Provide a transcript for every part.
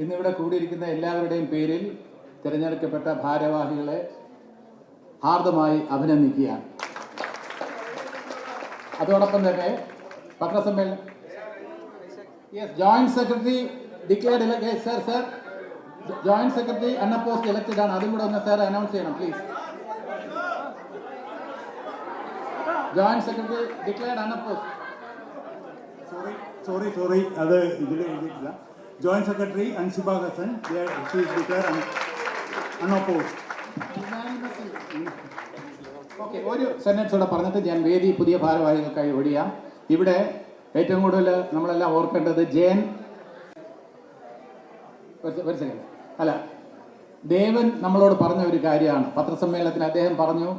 ഇന്നിവിടെ കൂടിയിരിക്കുന്ന എല്ലാവരുടെയും പേരിൽ തിരഞ്ഞെടുക്കപ്പെട്ട ഭാരവാഹികളെ ഹാർദമായി അഭിനന്ദിക്കുകയാണ്. അതോടൊപ്പം തന്നെ പത്രസമ്മേളനം. Yes joint secretary declared sir sir joint secretary unopposed elected ആണ്. അതും കൂടെ ഒന്ന് സാർ അനൗൺസ് ചെയ്യണം please joint secretary declared unopposed sorry sorry sorry അത് ഇതിൽ എഴുതിയിട്ടില്ല. Joint secretary Ansiba Hasan declare unopposed okay ഒരു സെന്റൻസ് പറഞ്ഞിട്ട് ഞാൻ വേദി പുതിയ ഭാരവാഹികൾക്കായി ഒഴിയാം ഇവിടെ ഏറ്റവും കൂടുതൽ നമ്മളെല്ലാം ഓർക്കേണ്ടത് ജയൻ ഒരു സെക്കൻഡ് അല്ല ദേവൻ നമ്മളോട് പറഞ്ഞ ഒരു കാര്യമാണ്. പത്രസമ്മേളനത്തിൽ അദ്ദേഹം പറഞ്ഞു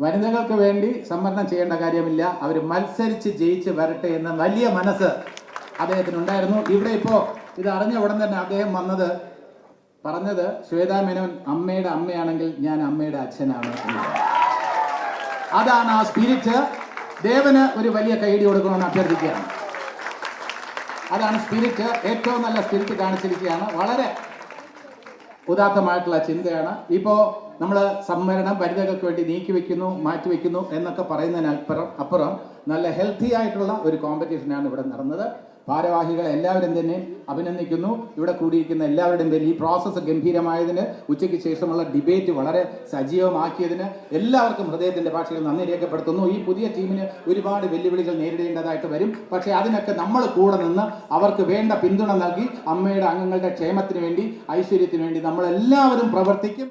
വനിതകൾക്ക് വേണ്ടി സംവരണം ചെയ്യേണ്ട കാര്യമില്ല. അവർ മത്സരിച്ച് ജയിച്ച് വരട്ടെ എന്ന വലിയ മനസ്സ് അദ്ദേഹത്തിനുണ്ടായിരുന്നു. ഇവിടെ ഇപ്പോ ഇത് അറിഞ്ഞ ഉടൻ തന്നെ അദ്ദേഹം വന്നത് പറഞ്ഞത് ശ്വേതാ മേനോൻ അമ്മയുടെ അമ്മയാണെങ്കിൽ ഞാൻ അമ്മയുടെ അച്ഛനാണ് അതാണ് ആ സ്പിരിറ്റ് ദേവന് ഒരു വലിയ കൈയടി കൊടുക്കണമെന്ന് അഭ്യർത്ഥിക്കുകയാണ്. അതാണ് സ്പിരിറ്റ് ഏറ്റവും നല്ല സ്പിരിറ്റ് കാണിച്ചിരിക്കുകയാണ്. വളരെ ഉദാത്തമായിട്ടുള്ള ചിന്തയാണ്. ഇപ്പോ നമ്മൾ സംവരണം വനിതകൾക്ക് വേണ്ടി നീക്കി വെക്കുന്നു മാറ്റി വെക്കുന്നു എന്നൊക്കെ പറയുന്നതിനപ്പുറം അപ്പുറം നല്ല ഹെൽത്തി ആയിട്ടുള്ള ഒരു കോമ്പറ്റീഷനാണ് ഇവിടെ നടന്നത്. ഭാരവാഹികളെ എല്ലാവരും തന്നെ അഭിനന്ദിക്കുന്നു. ഇവിടെ കൂടിയിരിക്കുന്ന എല്ലാവരുടെയും പേരിൽ ഈ പ്രോസസ്സ് ഗംഭീരമായതിന് ഉച്ചയ്ക്ക് ശേഷമുള്ള ഡിബേറ്റ് വളരെ സജീവമാക്കിയതിന് എല്ലാവർക്കും ഹൃദയത്തിന്റെ ഭാഷയിൽ നന്ദി രേഖപ്പെടുത്തുന്നു. ഈ പുതിയ ടീമിന് ഒരുപാട് വെല്ലുവിളികൾ നേരിടേണ്ടതായിട്ട് വരും. പക്ഷേ അതിനൊക്കെ നമ്മൾ കൂടെ നിന്ന് അവർക്ക് വേണ്ട പിന്തുണ നൽകി അമ്മയുടെ അംഗങ്ങളുടെ ക്ഷേമത്തിന് വേണ്ടി ഐശ്വര്യത്തിന് വേണ്ടി നമ്മളെല്ലാവരും പ്രവർത്തിക്കും.